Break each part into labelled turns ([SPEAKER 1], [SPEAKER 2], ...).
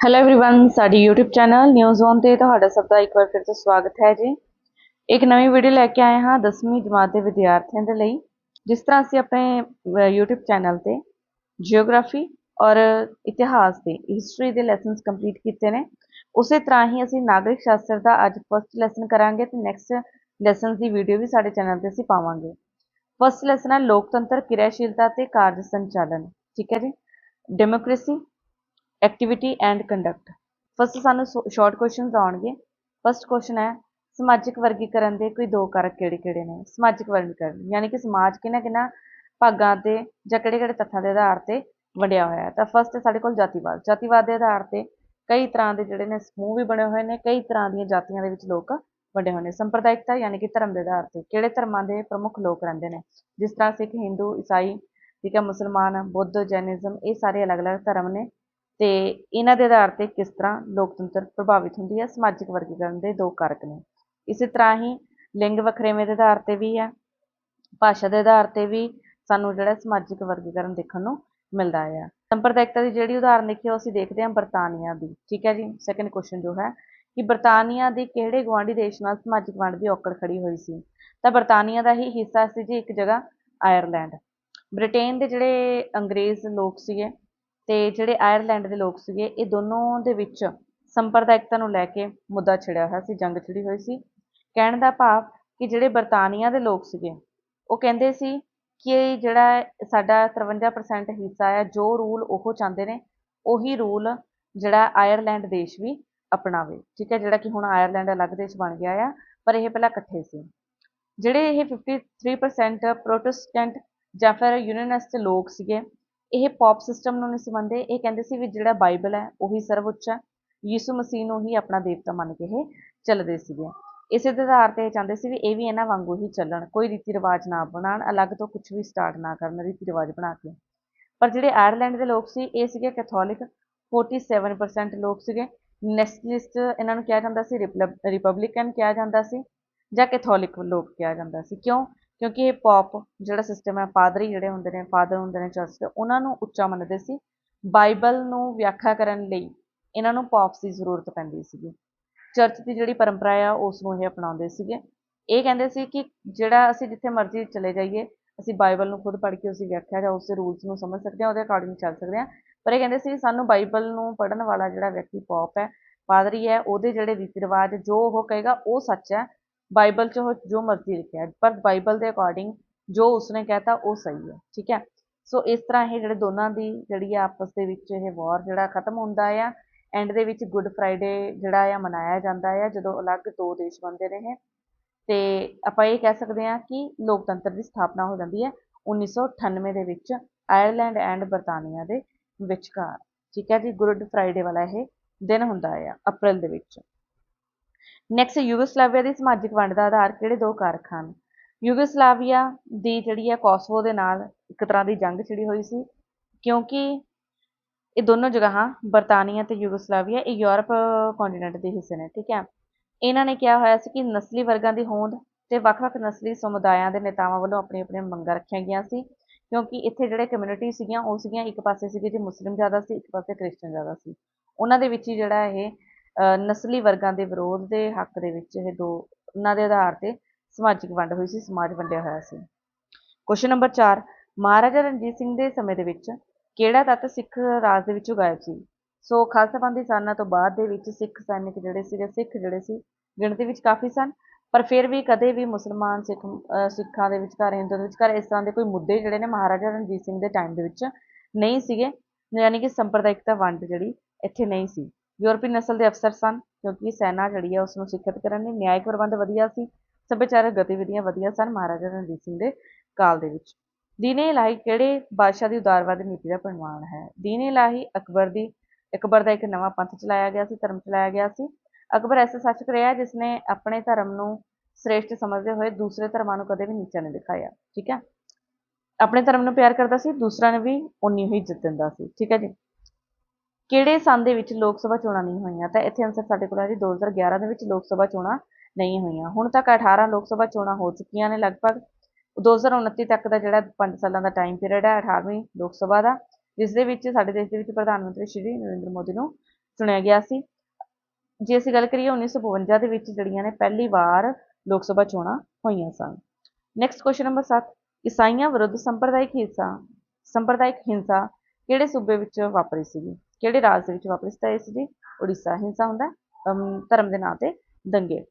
[SPEAKER 1] Hello everyone ਸਾਡੀ YouTube channel news on ਤੇ ਤੁਹਾਡਾ ਸਭ ਦਾ ਇੱਕ ਵਾਰ ਫਿਰ ਤੋਂ ਸਵਾਗਤ ਹੈ ਜੀ ਇੱਕ ਨਵੀਂ ਵੀਡੀਓ ਲੈ ਕੇ ਆਏ ਹਾਂ 10ਵੀਂ ਜਮਾਤ ਦੇ ਵਿਦਿਆਰਥੀਆਂ ਦੇ ਲਈ ਜਿਸ ਤਰ੍ਹਾਂ ਅਸੀਂ ਆਪਣੇ ਅਹ, YouTube ਚੈਨਲ ਤੇ ਜੀਓਗ੍ਰਾਫੀ ਔਰ ਇਤਿਹਾਸ ਦੇ ਹਿਸਟਰੀ ਦੇ ਲੈਸਨਸ ਕੰਪਲੀਟ ਕੀਤੇ ਨੇ ਉਸੇ ਤਰ੍ਹਾਂ ਹੀ ਅਸੀਂ ਨਾਗਰਿਕ ਸ਼ਾਸਤਰ ਦਾ ਅੱਜ ਫਸਟ ਲੈਸਨ ਕਰਾਂਗੇ ਤੇ ਨੈਕਸਟ ਲੈਸਨਸ ਦੀ ਵੀਡੀਓ ਵੀ ਸਾਡੇ ਚੈਨਲ ਤੇ ਅਸੀਂ ਪਾਵਾਂਗੇ ਫਸਟ ਲੈਸਨ ਹੈ ਲੋਕਤੰਤਰ ਕਿਰਿਆਸ਼ੀਲਤਾ ਤੇ ਕਾਰਜ ਸੰਚਾਲਨ ਠੀਕ ਹੈ ਜੀ democracy activity and conduct first ਸਾਨੂੰ ਸ਼ਾਰਟ ਕੁਐਸਚਨਸ ਆਉਣਗੇ। ਫਸਟ ਕੁਐਸਚਨ ਹੈ, ਸਮਾਜਿਕ ਵਰਗੀਕਰਨ ਦੇ ਕੋਈ ਦੋ ਕਾਰਕ ਕਿਹੜੇ ਕਿਹੜੇ ਨੇ? ਸਮਾਜਿਕ ਵਰਗੀਕਰਨ, ਯਾਨੀ ਕਿ ਸਮਾਜ ਕਿਹਨਾਂ ਕਿਹਨਾਂ ਭਾਗਾਂ ਤੇ ਜਾਂ ਕਿਹੜੇ ਕਿਹੜੇ ਤੱਥਾਂ ਦੇ ਆਧਾਰ ਤੇ ਵੰਡਿਆ ਹੋਇਆ ਹੈ। ਤਾਂ ਫਸਟ ਸਾਡੇ ਕੋਲ ਜਾਤੀਵਾਦ। ਜਾਤੀਵਾਦ ਦੇ ਆਧਾਰ ਤੇ ਕਈ ਤਰ੍ਹਾਂ ਦੇ ਜਿਹੜੇ ਨੇ ਸਮੂਹ ਵੀ ਬਣੇ ਹੋਏ ਨੇ, ਕਈ ਤਰ੍ਹਾਂ ਦੀਆਂ ਜਾਤੀਆਂ ਦੇ ਵਿੱਚ ਲੋਕ ਵੰਡੇ ਹੋਏ ਨੇ। ਸੰਪਰਦਾਇਕਤਾ ਯਾਨੀ ਕਿ ਧਰਮ ਦੇ ਆਧਾਰ ਤੇ ਕਿਹੜੇ ਧਰਮਾਂ ਦੇ ਪ੍ਰਮੁੱਖ ਲੋਕ ਰਹਿੰਦੇ ਨੇ? ਜਿਸ ਤਰ੍ਹਾਂ ਸਿੱਖ, ਹਿੰਦੂ, ਈਸਾਈ, ਠੀਕ ਹੈ, ਮੁਸਲਮਾਨ, ਬੁੱਧ, ਜੈਨਿਜ਼ਮ, ਇਹ ਸਾਰੇ ਅਲੱਗ-ਅਲੱਗ ਧਰਮ ਨੇ। ਤੇ ਇਹਨਾਂ ਦੇ ਆਧਾਰ ਤੇ ਕਿਸ ਤਰ੍ਹਾਂ ਲੋਕਤੰਤਰ ਪ੍ਰਭਾਵਿਤ ਹੁੰਦੀ ਹੈ, ਸਮਾਜਿਕ ਵਰਗੀਕਰਨ ਦੇ ਦੋ ਕਾਰਕ ਨੇ। ਇਸੇ ਤਰ੍ਹਾਂ ਹੀ ਲਿੰਗ ਵਖਰੇਵੇਂ ਦੇ ਆਧਾਰ ਤੇ ਵੀ ਹੈ, ਭਾਸ਼ਾ ਦੇ ਆਧਾਰ ਤੇ ਵੀ ਸਾਨੂੰ ਜਿਹੜਾ ਸਮਾਜਿਕ ਵਰਗੀਕਰਨ ਦੇਖਣ ਨੂੰ ਮਿਲਦਾ ਆ। ਸੰਪਰਦਾਇਕਤਾ ਦੀ ਜਿਹੜੀ ਉਦਾਹਰਨ ਦੇਖੀ, ਉਹ ਅਸੀਂ ਦੇਖਦੇ ਹਾਂ ਬਰਤਾਨੀਆ ਦੀ। ਠੀਕ ਹੈ ਜੀ ਸੈਕੰਡ ਕੁਐਸਚਨ ਜੋ ਹੈ ਕਿ ਬਰਤਾਨੀਆ ਦੇ ਕਿਹੜੇ ਗੁਆਂਢੀ ਦੇਸ਼ ਨਾਲ ਸਮਾਜਿਕ ਵੰਡ ਦੀ ਔਕੜ ਖੜੀ ਹੋਈ ਸੀ? ਤਾਂ ਬਰਤਾਨੀਆ ਦਾ ਹੀ ਹਿੱਸਾ ਸੀ ਜੀ ਇੱਕ ਜਗ੍ਹਾ, ਆਇਰਲੈਂਡ। ਬ੍ਰਿਟੇਨ ਦੇ ਜਿਹੜੇ ਅੰਗਰੇਜ਼ ਲੋਕ ਸੀਗੇ ਤੇ ਜਿਹੜੇ ਆਇਰਲੈਂਡ ਦੇ ਲੋਕ ਸੀਗੇ, ਇਹ ਦੋਨੋਂ ਦੇ ਵਿੱਚ ਸੰਪਰਦਾਇਕਤਾ ਨੂੰ ਲੈ ਕੇ ਮੁੱਦਾ ਛਿੜਿਆ ਹੋਇਆ ਸੀ, ਜੰਗ ਛਿੜੀ ਹੋਈ ਸੀ। ਕਹਿਣ ਦਾ ਭਾਵ ਕਿ ਜਿਹੜੇ ਬਰਤਾਨੀਆ ਦੇ ਲੋਕ ਸੀਗੇ, ਉਹ ਕਹਿੰਦੇ ਸੀ ਕਿ ਜਿਹੜਾ ਸਾਡਾ 53% ਹਿੱਸਾ ਹੈ ਜੋ ਰੂਲ ਉਹ ਚਾਹੁੰਦੇ ਨੇ, ਉਹੀ ਰੂਲ ਜਿਹੜਾ ਆਇਰਲੈਂਡ ਦੇਸ਼ ਵੀ ਅਪਣਾਵੇ। ਠੀਕ ਹੈ, ਜਿਹੜਾ ਕਿ ਹੁਣ ਆਇਰਲੈਂਡ ਅਲੱਗ ਦੇਸ਼ ਬਣ ਗਿਆ ਆ, ਪਰ ਇਹ ਪਹਿਲਾਂ ਇਕੱਠੇ ਸੀ। ਜਿਹੜੇ ਇਹ 53% ਪ੍ਰੋਟੈਸਟੈਂਟ ਜਾਂ ਫਿਰ ਯੂਨੀਅਨਿਸਟ ਲੋਕ ਸੀਗੇ ਇਹ ਪੌਪ ਸਿਸਟਮ ਨੂੰ ਨਹੀਂ ਸੀ ਇਹ ਕਹਿੰਦੇ ਸੀ ਵੀ ਜਿਹੜਾ ਬਾਈਬਲ ਹੈ, ਉਹੀ ਸਰਵਉੱਚ ਹੈ। ਯਿਸੂ ਮਸੀਹ ਨੂੰ ਹੀ ਆਪਣਾ ਦੇਵਤਾ ਮੰਨ ਕੇ ਇਹ ਚੱਲਦੇ ਸੀਗੇ। ਇਸੇ ਦੇ ਆਧਾਰ ਤੇ ਇਹ ਚਾਹੁੰਦੇ ਸੀ ਵੀ ਇਹ ਵੀ ਇਹਨਾਂ ਵਾਂਗੂ ਹੀ ਚੱਲਣ। ਕੋਈ ਰੀਤੀ ਰਿਵਾਜ ਨਾ ਬਣਾਉਣ, ਅਲੱਗ ਤੋਂ ਕੁਝ ਵੀ ਸਟਾਰਟ ਨਾ ਕਰਨ ਰੀਤੀ ਰਿਵਾਜ ਬਣਾ ਕੇ। ਪਰ ਜਿਹੜੇ ਆਇਰਲੈਂਡ ਦੇ ਲੋਕ ਸੀ, ਇਹ ਸੀਗੇ ਕੈਥੋਲਿਕ। 47% ਲੋਕ ਸੀਗੇ। ਨੈਸ਼ਨਲਿਸਟ ਇਹਨਾਂ ਨੂੰ ਕਿਹਾ ਜਾਂਦਾ ਸੀ ਰਿਪਬਲਿਕਨ ਕਿਹਾ ਜਾਂਦਾ ਸੀ ਜਾਂ ਕੈਥੋਲਿਕ ਲੋਕ ਕਿਹਾ ਜਾਂਦਾ ਸੀ। ਕਿਉਂ? ਕਿਉਂਕਿ ਇਹ ਪੌਪ ਜਿਹੜਾ ਸਿਸਟਮ ਹੈ ਪਾਦਰੀ ਜਿਹੜੇ ਹੁੰਦੇ ਨੇ, ਫਾਦਰ ਹੁੰਦੇ ਨੇ ਚਰਚ ਦੇ, ਉਹਨਾਂ ਨੂੰ ਉੱਚਾ ਮੰਨਦੇ ਸੀ। ਬਾਈਬਲ ਨੂੰ ਵਿਆਖਿਆ ਕਰਨ ਲਈ ਇਹਨਾਂ ਨੂੰ ਪੌਪਸ ਦੀ ਜ਼ਰੂਰਤ ਪੈਂਦੀ ਸੀਗੀ। ਚਰਚ ਦੀ ਜਿਹੜੀ ਪਰੰਪਰਾ ਆ, ਉਸ ਨੂੰ ਇਹ ਅਪਣਾਉਂਦੇ ਸੀਗੇ। ਇਹ ਕਹਿੰਦੇ ਸੀ ਕਿ ਜਿਹੜਾ ਅਸੀਂ ਜਿੱਥੇ ਮਰਜ਼ੀ ਚਲੇ ਜਾਈਏ, ਅਸੀਂ ਬਾਈਬਲ ਨੂੰ ਖੁਦ ਪੜ੍ਹ ਕੇ ਉਸਦੀ ਵਿਆਖਿਆ ਜਾਂ ਉਸਦੇ ਰੂਲਸ ਨੂੰ ਸਮਝ ਸਕਦੇ ਹਾਂ, ਉਹਦੇ ਅਕੋਰਡਿੰਗ ਚੱਲ ਸਕਦੇ ਹਾਂ। ਪਰ ਇਹ ਕਹਿੰਦੇ ਸੀ, ਸਾਨੂੰ ਬਾਈਬਲ ਨੂੰ ਪੜ੍ਹਨ ਵਾਲਾ ਜਿਹੜਾ ਵਿਅਕਤੀ ਪੌਪ ਹੈ ਪਾਦਰੀ ਹੈ, ਉਹਦੇ ਜਿਹੜੇ ਰੀਤੀ ਰਿਵਾਜ, ਜੋ ਉਹ ਕਹੇਗਾ, ਉਹ ਸੱਚ ਹੈ। ਬਾਈਬਲ 'ਚ ਉਹ ਜੋ ਮਰਜ਼ੀ ਲਿਖਿਆ ਪਰ ਬਾਈਬਲ ਦੇ ਅਕੋਰਡਿੰਗ ਜੋ ਉਸਨੇ ਕਹਿਤਾ ਉਹ ਸਹੀ ਹੈ, ਠੀਕ ਹੈ? ਸੋ ਇਸ ਤਰ੍ਹਾਂ ਇਹ ਜਿਹੜੇ ਦੋਨਾਂ ਦੀ ਜਿਹੜੀ ਆ ਆਪਸ ਦੇ ਵਿੱਚ ਇਹ ਵਾਰ ਜਿਹੜਾ ਖਤਮ ਹੁੰਦਾ ਆ ਐਂਡ ਦੇ ਵਿੱਚ ਗੁੱਡ ਫਰਾਈਡੇ ਜਿਹੜਾ ਆ ਮਨਾਇਆ ਜਾਂਦਾ ਆ, ਜਦੋਂ ਅਲੱਗ ਦੋ ਦੇਸ਼ ਬਣਦੇ ਨੇ ਤੇ ਆਪਾਂ ਇਹ ਕਹਿ ਸਕਦੇ ਹਾਂ ਕਿ ਲੋਕਤੰਤਰ ਦੀ ਸਥਾਪਨਾ ਹੋ ਜਾਂਦੀ ਹੈ 1998 ਦੇ ਵਿੱਚ ਆਇਰਲੈਂਡ ਐਂਡ ਬਰਤਾਨੀਆ ਦੇ ਵਿਚਕਾਰ, ਠੀਕ ਹੈ ਜੀ? ਗੁੱਡ ਫਰਾਈਡੇ ਵਾਲਾ ਇਹ ਦਿਨ ਹੁੰਦਾ ਆ ਅਪ੍ਰੈਲ ਦੇ ਵਿੱਚ। ਨੈਕਸਟ ਯੂਗੋਸਲਾਵੀਆ ਦੀ ਸਮਾਜਿਕ ਵੰਡ ਦਾ ਆਧਾਰ ਕਿਹੜੇ ਦੋ ਕਾਰਕ ਹਨ? ਯੂਗੋਸਲਾਵੀਆ ਦੀ ਜਿਹੜੀ ਹੈ ਕੋਸਵੋ ਦੇ ਨਾਲ ਇੱਕ ਤਰ੍ਹਾਂ ਦੀ ਜੰਗ ਛਿੜੀ ਹੋਈ ਸੀ, ਕਿਉਂਕਿ ਇਹ ਦੋਨੋਂ ਜਗ੍ਹਾ ਬਰਤਾਨੀਆ ਤੇ ਯੂਗੋਸਲਾਵੀਆ ਇਹ ਯੂਰਪ ਕੰਟੀਨੈਂਟ ਦੇ ਹਿੱਸੇ ਨੇ, ਠੀਕ ਹੈ? ਇਹਨਾਂ ਨੇ ਕਿਹਾ ਹੋਇਆ ਸੀ ਕਿ ਨਸਲੀ ਵਰਗਾਂ ਦੀ ਹੋਂਦ ਤੇ ਵੱਖ-ਵੱਖ ਨਸਲੀ ਸਮੁਦਾਇਆਂ ਦੇ ਨੇਤਾਵਾਂ ਵੱਲੋਂ ਆਪਣੀਆਂ ਆਪਣੀਆਂ ਮੰਗਾਂ ਰੱਖੀਆਂ ਗਈਆਂ ਸੀ, ਕਿਉਂਕਿ ਇੱਥੇ ਜਿਹੜੇ ਕਮਿਊਨਿਟੀ ਸੀਗੀਆਂ, ਉਹ ਸੀਗੀਆਂ ਇੱਕ ਪਾਸੇ ਸੀਗੇ ਜੀ ਮੁਸਲਿਮ ਜ਼ਿਆਦਾ ਸੀ, ਇੱਕ ਪਾਸੇ ਕ੍ਰਿਸਚਨ ਜ਼ਿਆਦਾ ਸੀ। ਉਹਨਾਂ ਦੇ ਵਿੱਚ ਹੀ ਜਿਹੜਾ ਇਹ ਨਸਲੀ ਵਰਗਾਂ ਦੇ ਵਿਰੋਧ ਦੇ ਹੱਕ ਦੇ ਵਿੱਚ ਇਹ ਦੋ, ਉਹਨਾਂ ਦੇ ਆਧਾਰ ਤੇ ਸਮਾਜਿਕ ਵੰਡ ਹੋਈ ਸੀ, ਸਮਾਜ ਵੰਡਿਆ ਹੋਇਆ ਸੀ। ਕੁਐਸਚਨ ਨੰਬਰ 4 ਮਹਾਰਾਜਾ ਰਣਜੀਤ ਸਿੰਘ ਦੇ ਸਮੇਂ ਦੇ ਵਿੱਚ ਕਿਹੜਾ ਤੱਤ ਸਿੱਖ ਰਾਜ ਦੇ ਵਿੱਚੋਂ ਗਾਇਬ ਸੀ? ਸੋ ਖਾਲਸਾ ਪੰਥ ਦੀ ਸਾਜਨਾ ਤੋਂ ਬਾਅਦ ਦੇ ਵਿੱਚ ਸਿੱਖ ਸੈਨਿਕ ਜਿਹੜੇ ਸੀਗੇ, ਸਿੱਖ ਜਿਹੜੇ ਸੀ, ਗਿਣਤੀ ਵਿੱਚ ਕਾਫੀ ਸਨ, ਪਰ ਫਿਰ ਵੀ ਕਦੇ ਵੀ ਮੁਸਲਮਾਨ ਸਿੱਖ ਸਿੱਖਾਂ ਦੇ ਵਿਚਕਾਰ, ਹਿੰਦੂਆਂ ਦੇ ਵਿਚਕਾਰ ਇਸ ਤਰ੍ਹਾਂ ਦੇ ਕੋਈ ਮੁੱਦੇ ਜਿਹੜੇ ਨੇ ਮਹਾਰਾਜਾ ਰਣਜੀਤ ਸਿੰਘ ਦੇ ਟਾਈਮ ਦੇ ਵਿੱਚ ਨਹੀਂ ਸੀਗੇ, ਯਾਨੀ ਕਿ ਸੰਪਰਦਾਇਕਤਾ ਵੰਡ ਜਿਹੜੀ ਇੱਥੇ ਨਹੀਂ ਸੀ। ਯੂਰਪੀ ਨਸਲ ਦੇ ਅਫਸਰ ਸਨ, ਕਿਉਂਕਿ ਸੈਨਾ ਜਿਹੜੀ ਆ ਉਸ ਨੂੰ ਸਿੱਖਿਅਤ ਕਰਨ ਲਈ ਨਿਆਇਕ ਪ੍ਰਬੰਧ ਵਧੀਆ ਸੀ, ਸੱਭਿਆਚਾਰਕ ਗਤੀਵਿਧੀਆਂ ਵਧੀਆ ਸਨ ਮਹਾਰਾਜਾ ਰਣਜੀਤ ਸਿੰਘ ਦੇ ਕਾਲ ਦੇ ਵਿੱਚ। ਦੀਨੇ ਇਲਾਹੀ ਕਿਹੜੇ ਬਾਦਸ਼ਾਹ ਦੀ ਉਦਾਰਵਾਦੀ ਨੀਤੀ ਦਾ ਪ੍ਰਮਾਣ ਹੈ? ਦੀਨੇ ਇਲਾਹੀ ਅਕਬਰ ਦੀ, ਅਕਬਰ ਦਾ ਇੱਕ ਨਵਾਂ ਪੰਥ ਚਲਾਇਆ ਗਿਆ ਸੀ, ਧਰਮ ਚਲਾਇਆ ਗਿਆ ਸੀ। ਅਕਬਰ ਐਸਾ ਸ਼ਾਸਕ ਰਿਹਾ ਜਿਸ ਨੇ ਆਪਣੇ ਧਰਮ ਨੂੰ ਸ੍ਰੇਸ਼ਟ ਸਮਝਦੇ ਹੋਏ ਦੂਸਰੇ ਧਰਮਾਂ ਨੂੰ ਕਦੇ ਵੀ ਨੀਚਾ ਨਹੀਂ ਦਿਖਾਇਆ, ਠੀਕ ਹੈ? ਆਪਣੇ ਧਰਮ ਨੂੰ ਪਿਆਰ ਕਰਦਾ ਸੀ ਦੂਸਰਾ ਨੂੰ ਵੀ ਉਨੀ ਹੀ ਇੱਜ਼ਤ ਦਿੰਦਾ ਸੀ, ਠੀਕ ਹੈ ਜੀ? ਕਿਹੜੇ ਸੰਨ ਦੇ ਵਿੱਚ ਲੋਕ ਸਭਾ ਚੋਣਾਂ ਨਹੀਂ ਹੋਈਆਂ? ਤਾਂ ਇੱਥੇ ਆਨਸਰ ਸਾਡੇ ਕੋਲ ਹੈ ਜੀ 2011 ਦੇ ਵਿੱਚ ਲੋਕ ਸਭਾ ਚੋਣਾਂ ਨਹੀਂ ਹੋਈਆਂ। ਹੁਣ ਤੱਕ 18 ਲੋਕ ਸਭਾ ਚੋਣਾਂ ਹੋ ਚੁੱਕੀਆਂ ਨੇ ਲਗਭਗ। 2029 ਤੱਕ ਦਾ ਜਿਹੜਾ 5 ਸਾਲਾਂ ਦਾ ਟਾਈਮ ਪੀਰੀਅਡ ਹੈ 18ਵੀਂ ਲੋਕ ਸਭਾ ਦਾ, ਜਿਸ ਦੇ ਵਿੱਚ ਸਾਡੇ ਦੇਸ਼ ਦੇ ਵਿੱਚ ਪ੍ਰਧਾਨ ਮੰਤਰੀ ਸ਼੍ਰੀ ਨਰਿੰਦਰ ਮੋਦੀ ਨੂੰ ਚੁਣਿਆ ਗਿਆ ਸੀ। ਜੇ ਅਸੀਂ ਗੱਲ ਕਰੀਏ 1952 ਦੇ ਵਿੱਚ ਜਿਹੜੀਆਂ ਨੇ ਪਹਿਲੀ ਵਾਰ ਲੋਕ ਸਭਾ ਚੋਣਾਂ ਹੋਈਆਂ ਸਨ। ਨੈਕਸਟ ਕੁਐਸਚਨ ਨੰਬਰ 7 ਈਸਾਈਆਂ ਵਿਰੁੱਧ ਸੰਪਰਦਾਇਕ ਹਿੰਸਾ ਸੰਪਰਦਾਇਕ ਹਿੰਸਾ ਕਿਹੜੇ ਸੂਬੇ ਵਿੱਚ ਵਾਪਰੀ ਸੀਗੀ? ਕਿਹੜੇ ਰਾਜ ਦੇ ਵਿੱਚ ਵਾਪਰੀ ਸੀ ਤਾਂ ਇਸ ਸੀ ਜੀ? ਉੜੀਸਾ ਹਿੰਸਾ ਹੁੰਦਾ ਧਰਮ ਦੇ ਨਾਂ ਤੇ ਦੰਗੇ।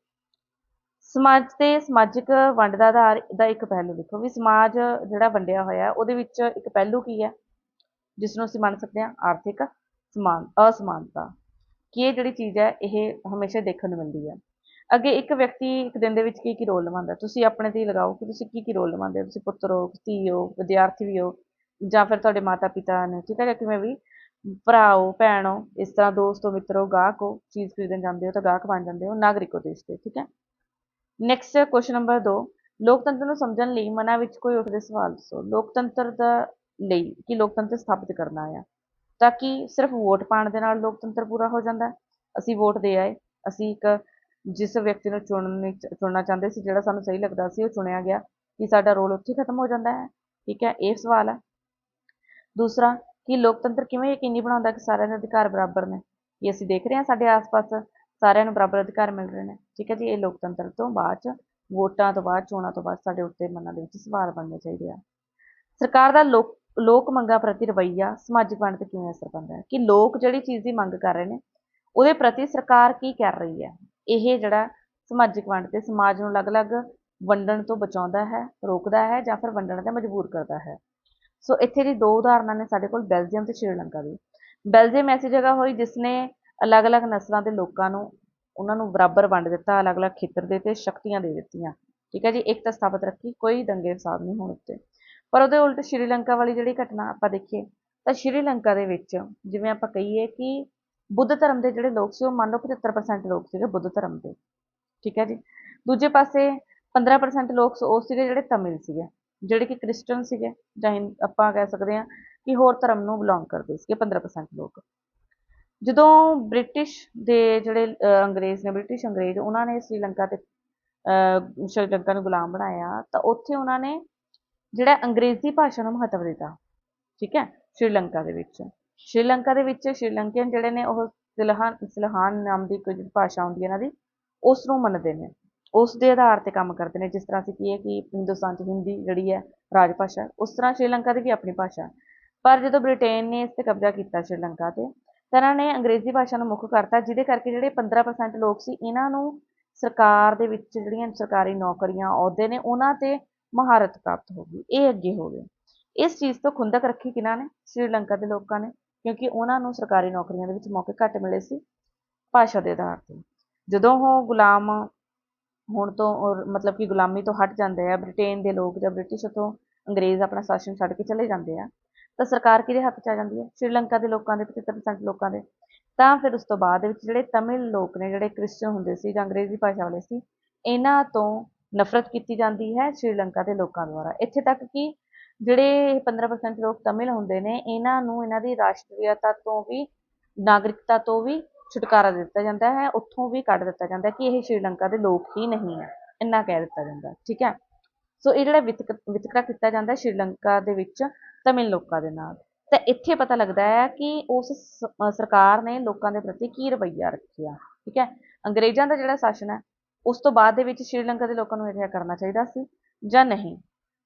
[SPEAKER 1] ਸਮਾਜ ਤੇ ਸਮਾਜਿਕ ਵੰਡ ਦਾ ਆਧਾਰ ਦਾ ਇੱਕ ਪਹਿਲੂ ਦੇਖੋ ਵੀ ਸਮਾਜ ਜਿਹੜਾ ਵੰਡਿਆ ਹੋਇਆ ਉਹਦੇ ਵਿੱਚ ਇੱਕ ਪਹਿਲੂ ਕੀ ਹੈ? ਜਿਸ ਨੂੰ ਅਸੀਂ ਮੰਨ ਸਕਦੇ ਹਾਂ ਆਰਥਿਕ ਸਮਾਨ, ਅਸਮਾਨਤਾ। ਕਿ ਇਹ ਜਿਹੜੀ ਚੀਜ਼ ਹੈ, ਇਹ ਹਮੇਸ਼ਾ ਦੇਖਣ ਨੂੰ ਮਿਲਦੀ ਹੈ। ਅੱਗੇ ਇੱਕ ਵਿਅਕਤੀ ਇੱਕ ਦਿਨ ਦੇ ਵਿੱਚ ਕੀ ਕੀ ਰੋਲ ਨਿਭਾਉਂਦਾ ਤੁਸੀਂ ਆਪਣੇ ਤੇ ਹੀ ਲਗਾਓ ਕਿ ਤੁਸੀਂ ਕੀ ਕੀ ਰੋਲ ਨਿਭਾਉਂਦੇ ਹੋ? ਤੁਸੀਂ ਪੁੱਤਰ ਹੋ, ਧੀ ਹੋ, ਵਿਦਿਆਰਥੀ ਵੀ ਹੋ ਜਾਂ ਫਿਰ ਤੁਹਾਡੇ ਮਾਤਾ ਪਿਤਾ ਨੇ, ਠੀਕ ਹੈ ਜਾਂ ਕਿਵੇਂ ਵੀ ਭਰਾ ਹੋ ਭੈਣ ਹੋ ਇਸ ਤਰ੍ਹਾਂ ਦੋਸਤੋ ਹੋ, ਮਿੱਤਰ ਹੋ ਗਾਹਕ ਹੋ, ਚੀਜ਼ ਖਰੀਦਣ ਜਾਂਦੇ ਹੋ ਤਾਂ ਗਾਹਕ ਬਣ ਜਾਂਦੇ ਹੋ, ਨਾਗਰਿਕ ਹੋ ਦੇਸ਼ ਦੇ, ਠੀਕ ਹੈ? ਨੈਕਸਟ ਕੁਐਸਚਨ ਨੰਬਰ 2 ਲੋਕਤੰਤਰ ਨੂੰ ਸਮਝਣ ਲਈ ਮਨਾਂ ਵਿੱਚ ਕੋਈ ਉੱਠਦੇ ਸਵਾਲ ਦੱਸੋ। ਲੋਕਤੰਤਰ ਦਾ ਲਈ ਕਿ ਲੋਕਤੰਤਰ ਸਥਾਪਿਤ ਕਰਨਾ ਆ। ਤਾਂ ਕਿ ਸਿਰਫ ਵੋਟ ਪਾਉਣ ਦੇ ਨਾਲ ਲੋਕਤੰਤਰ ਪੂਰਾ ਹੋ ਜਾਂਦਾ। ਅਸੀਂ ਵੋਟ ਦੇ ਆਏ, ਅਸੀਂ ਇੱਕ ਜਿਸ ਵਿਅਕਤੀ ਨੂੰ ਚੁਣਨ ਚੁਣਨਾ ਚਾਹੁੰਦੇ ਸੀ, ਜਿਹੜਾ ਸਾਨੂੰ ਸਹੀ ਲੱਗਦਾ ਸੀ, ਉਹ ਚੁਣਿਆ ਗਿਆ ਕਿ ਸਾਡਾ ਰੋਲ ਉੱਥੇ ਖਤਮ ਹੋ ਜਾਂਦਾ ਹੈ। ਠੀਕ ਹੈ? ਇਹ ਸਵਾਲ ਹੈ ਦੂਸਰਾ ਕਿ ਲੋਕਤੰਤਰ ਕਿਵੇਂ ਯਕੀਨੀ ਬਣਾਉਂਦਾ ਕਿ ਸਾਰਿਆਂ ਦੇ ਅਧਿਕਾਰ ਬਰਾਬਰ ਨੇ? ਇਹ ਅਸੀਂ ਦੇਖ ਰਹੇ ਹਾਂ ਸਾਡੇ ਆਸ-ਪਾਸ ਸਾਰਿਆਂ ਨੂੰ ਬਰਾਬਰ ਅਧਿਕਾਰ ਮਿਲ ਰਹੇ ਨੇ। ਠੀਕ ਹੈ ਜੀ, ਇਹ ਲੋਕਤੰਤਰ ਤੋਂ ਬਾਅਦ ਚ, ਵੋਟਾਂ ਤੋਂ ਬਾਅਦ, ਚੋਣਾਂ ਤੋਂ ਬਾਅਦ ਸਾਡੇ ਉੱਤੇ ਮਨਾਂ ਦੇ ਵਿੱਚ ਸਵਾਲ ਬਣਨੇ ਚਾਹੀਦੇ ਆ। ਸਰਕਾਰ ਦਾ ਲੋਕ ਲੋਕ ਮੰਗਾਂ ਪ੍ਰਤੀ ਰਵੱਈਆ ਸਮਾਜਿਕ ਵੰਡ ਤੇ ਕਿਵੇਂ ਅਸਰ ਪੈਂਦਾ ਹੈ? ਕਿ ਲੋਕ ਜਿਹੜੀ ਚੀਜ਼ ਦੀ ਮੰਗ ਕਰ ਰਹੇ ਨੇ, ਉਹਦੇ ਪ੍ਰਤੀ ਸਰਕਾਰ ਕੀ ਕਰ ਰਹੀ ਹੈ? ਇਹ ਜਿਹੜਾ ਸਮਾਜਿਕ ਵੰਡ ਤੇ ਸਮਾਜ ਨੂੰ ਅਲੱਗ-ਅਲੱਗ ਵੰਡਣ ਤੋਂ ਬਚਾਉਂਦਾ ਹੈ, ਰੋਕਦਾ ਹੈ ਜਾਂ ਫਿਰ ਵੰਡਣ ਤੇ ਮਜਬੂਰ ਕਰਦਾ ਹੈ? ਸੋ ਇੱਥੇ ਦੀ ਦੋ ਉਦਾਹਰਨਾਂ ਨੇ ਸਾਡੇ ਕੋਲ ਬੈਲਜੀਅਮ ਤੇ ਸ਼੍ਰੀਲੰਕਾ ਦੀ। ਬੈਲਜੀਅਮ ਐਸੀ ਜਗ੍ਹਾ ਹੋਈ ਜਿਸ ਨੇ ਅਲੱਗ-ਅਲੱਗ ਨਸਲਾਂ ਦੇ ਲੋਕਾਂ ਨੂੰ, ਉਹਨਾਂ ਨੂੰ ਬਰਾਬਰ ਵੰਡ ਦਿੱਤਾ, ਅਲੱਗ-ਅਲੱਗ ਖੇਤਰ ਦੇ ਤੇ ਸ਼ਕਤੀਆਂ ਦੇ ਦਿੱਤੀਆਂ। ਠੀਕ ਹੈ ਜੀ? ਇੱਕ ਤਾਂ ਸਥਾਪਿਤ ਰੱਖੀ, ਕੋਈ ਦੰਗੇ ਫਸਾਦ ਨਹੀਂ ਹੋਣ ਉੱਤੇ ਪਰ ਉਹਦੇ ਉਲਟ ਸ਼੍ਰੀਲੰਕਾ ਵਾਲੀ ਜਿਹੜੀ ਘਟਨਾ ਆਪਾਂ ਦੇਖੀਏ, ਤਾਂ ਸ਼੍ਰੀਲੰਕਾ ਦੇ ਵਿੱਚ ਜਿਵੇਂ ਆਪਾਂ ਕਹੀਏ ਕਿ ਬੁੱਧ ਧਰਮ ਦੇ ਜਿਹੜੇ ਲੋਕ ਸੀ, ਉਹ ਮੰਨ ਲਓ 75% ਲੋਕ ਸੀਗੇ ਬੁੱਧ ਧਰਮ ਦੇ। ਠੀਕ ਹੈ ਜੀ? ਦੂਜੇ ਪਾਸੇ 15% ਲੋਕ ਉਹ ਸੀਗੇ ਜਿਹੜੇ ਤਮਿਲ ਸੀਗੇ। ਜਿਹੜੇ ਕਿ ਕ੍ਰਿਸਚਨ ਸੀਗੇ ਜਾਂ ਹਿੰ- ਆਪਾਂ ਕਹਿ ਸਕਦੇ ਹਾਂ ਕਿ ਹੋਰ ਧਰਮ ਨੂੰ ਬਿਲੋਂਗ ਕਰਦੇ ਸੀਗੇ 15% ਲੋਕ। ਜਦੋਂ ਬ੍ਰਿਟਿਸ਼ ਦੇ ਜਿਹੜੇ ਅੰਗਰੇਜ਼ ਨੇ ਬ੍ਰਿਟਿਸ਼ ਅੰਗਰੇਜ਼ ਉਹਨਾਂ ਨੇ ਸ਼੍ਰੀਲੰਕਾ ਤੇ ਅਹ, ਸ਼੍ਰੀਲੰਕਾ ਨੂੰ ਗੁਲਾਮ ਬਣਾਇਆ ਤਾਂ ਉੱਥੇ ਉਹਨਾਂ ਨੇ ਜਿਹੜਾ ਅੰਗਰੇਜ਼ੀ ਭਾਸ਼ਾ ਨੂੰ ਮਹੱਤਵ ਦਿੱਤਾ ਠੀਕ ਹੈ ਸ਼੍ਰੀਲੰਕਾ ਦੇ ਵਿੱਚ। ਸ਼੍ਰੀਲੰਕਾ ਦੇ ਵਿੱਚ ਸ਼੍ਰੀਲੰਕੀਅਨ ਜਿਹੜੇ ਨੇ ਉਹ ਸਿਲਹਾਨ ਸਿਲਹਾਨ ਨਾਮ ਦੀ ਕੋਈ ਭਾਸ਼ਾ ਹੁੰਦੀ ਹੈ ਇਹਨਾਂ ਦੀ ਉਸ ਨੂੰ ਮੰਨਦੇ ਨੇ। ਉਸ ਦੇ ਆਧਾਰ ਤੇ ਕੰਮ ਕਰਦੇ ਨੇ, ਜਿਸ ਤਰ੍ਹਾਂ ਅਸੀਂ ਕੀ ਹੈ ਕਿ ਹਿੰਦੁਸਤਾਨ 'ਚ ਹਿੰਦੀ ਜਿਹੜੀ ਹੈ ਰਾਜ ਭਾਸ਼ਾ ਉਸ ਤਰ੍ਹਾਂ ਸ਼੍ਰੀਲੰਕਾ ਦੀ ਵੀ ਆਪਣੀ ਭਾਸ਼ਾ ਪਰ ਜਦੋਂ ਬ੍ਰਿਟੇਨ ਨੇ ਇਸ ਤੇ ਕਬਜ਼ਾ ਕੀਤਾ ਸ਼੍ਰੀਲੰਕਾ ਤੇ, ਤਾਂ ਇਹਨਾਂ ਨੇ ਅੰਗਰੇਜ਼ੀ ਭਾਸ਼ਾ ਨੂੰ ਮੁੱਖ ਕਰਤਾ, ਜਿਹਦੇ ਕਰਕੇ ਜਿਹੜੇ 15% ਲੋਕ ਸੀ, ਇਹਨਾਂ ਨੂੰ ਸਰਕਾਰ ਦੇ ਵਿੱਚ ਜਿਹੜੀਆਂ ਸਰਕਾਰੀ ਨੌਕਰੀਆਂ ਅਹੁਦੇ ਨੇ, ਉਹਨਾਂ ਤੇ ਮਹਾਰਤ ਪ੍ਰਾਪਤ ਹੋ ਗਈ। ਇਹ ਅੱਗੇ ਹੋ ਗਏ। ਇਸ ਚੀਜ਼ ਤੋਂ ਖੁੰਦਕ ਰੱਖੀ ਕਿਹਨਾਂ ਨੇ? ਸ਼੍ਰੀਲੰਕਾ ਦੇ ਲੋਕਾਂ ਨੇ, ਕਿਉਂਕਿ ਉਹਨਾਂ ਨੂੰ ਸਰਕਾਰੀ ਨੌਕਰੀਆਂ ਦੇ ਵਿੱਚ ਮੌਕੇ ਘੱਟ ਮਿਲੇ ਸੀ ਭਾਸ਼ਾ ਦੇ ਆਧਾਰ ਤੇ। ਜਦੋਂ ਉਹ ਗੁਲਾਮ ਹੁਣ ਤੋਂ ਮਤਲਬ ਕਿ ਗੁਲਾਮੀ ਤੋਂ ਹਟ ਜਾਂਦੇ ਆ, ਬ੍ਰਿਟੇਨ ਦੇ ਲੋਕ ਜਾਂ ਬ੍ਰਿਟਿਸ਼ ਤੋਂ ਅੰਗਰੇਜ਼ ਆਪਣਾ ਸ਼ਾਸਨ ਛੱਡ ਕੇ ਚਲੇ ਜਾਂਦੇ ਆ। ਤਾਂ ਸਰਕਾਰ ਕਿਹਦੇ ਹੱਥ 'ਚ ਆ ਜਾਂਦੀ ਹੈ? ਸ਼੍ਰੀਲੰਕਾ ਦੇ ਲੋਕਾਂ ਦੇ 75% ਲੋਕਾਂ ਦੇ। ਤਾਂ ਫਿਰ ਉਸ ਤੋਂ ਬਾਅਦ ਵਿੱਚ ਜਿਹੜੇ ਤਮਿਲ ਲੋਕ ਨੇ, ਜਿਹੜੇ ਕ੍ਰਿਸਚਨ ਹੁੰਦੇ ਸੀ ਜਾਂ ਅੰਗਰੇਜ਼ੀ ਭਾਸ਼ਾ ਵਾਲੇ ਸੀ, ਇਹਨਾਂ ਤੋਂ ਨਫ਼ਰਤ ਕੀਤੀ ਜਾਂਦੀ ਹੈ ਸ਼੍ਰੀਲੰਕਾ ਦੇ ਲੋਕਾਂ ਦੁਆਰਾ। ਇੱਥੇ ਤੱਕ ਕਿ ਜਿਹੜੇ 15% ਲੋਕ ਤਮਿਲ ਹੁੰਦੇ ਨੇ, ਇਹਨਾਂ ਨੂੰ ਇਹਨਾਂ ਦੀ ਰਾਸ਼ਟਰੀਅਤਾ ਤੋਂ ਵੀ, ਨਾਗਰਿਕਤਾ ਤੋਂ ਵੀ ਛੁਟਕਾਰਾ ਦਿੱਤਾ ਜਾਂਦਾ ਹੈ, ਉੱਥੋਂ ਵੀ ਕੱਢ ਦਿੱਤਾ ਜਾਂਦਾ ਕਿ ਇਹ ਸ਼੍ਰੀਲੰਕਾ ਦੇ ਲੋਕ ਹੀ ਨਹੀਂ ਹੈ, ਇੰਨਾ ਕਹਿ ਦਿੱਤਾ ਜਾਂਦਾ, ਠੀਕ ਹੈ? ਸੋ ਇਹ ਜਿਹੜਾ ਵਿਤਕ, ਵਿਤਕਰਾ ਕੀਤਾ ਜਾਂਦਾ ਸ਼੍ਰੀਲੰਕਾ ਦੇ ਵਿੱਚ ਤਮਿਲ ਲੋਕਾਂ ਦੇ ਨਾਲ, ਤਾਂ ਇੱਥੇ ਪਤਾ ਲੱਗਦਾ ਹੈ ਕਿ ਉਸ ਸਰਕਾਰ ਨੇ ਲੋਕਾਂ ਦੇ ਪ੍ਰਤੀ ਕੀ ਰਵੱਈਆ ਰੱਖਿਆ, ਠੀਕ ਹੈ? ਅੰਗਰੇਜ਼ਾਂ ਦਾ ਜਿਹੜਾ ਸ਼ਾਸਨ ਹੈ, ਉਸ ਤੋਂ ਬਾਅਦ ਦੇ ਵਿੱਚ ਸ਼੍ਰੀਲੰਕਾ ਦੇ ਲੋਕਾਂ ਨੂੰ ਇਹ ਕਰਨਾ ਚਾਹੀਦਾ ਸੀ ਜਾਂ ਨਹੀਂ?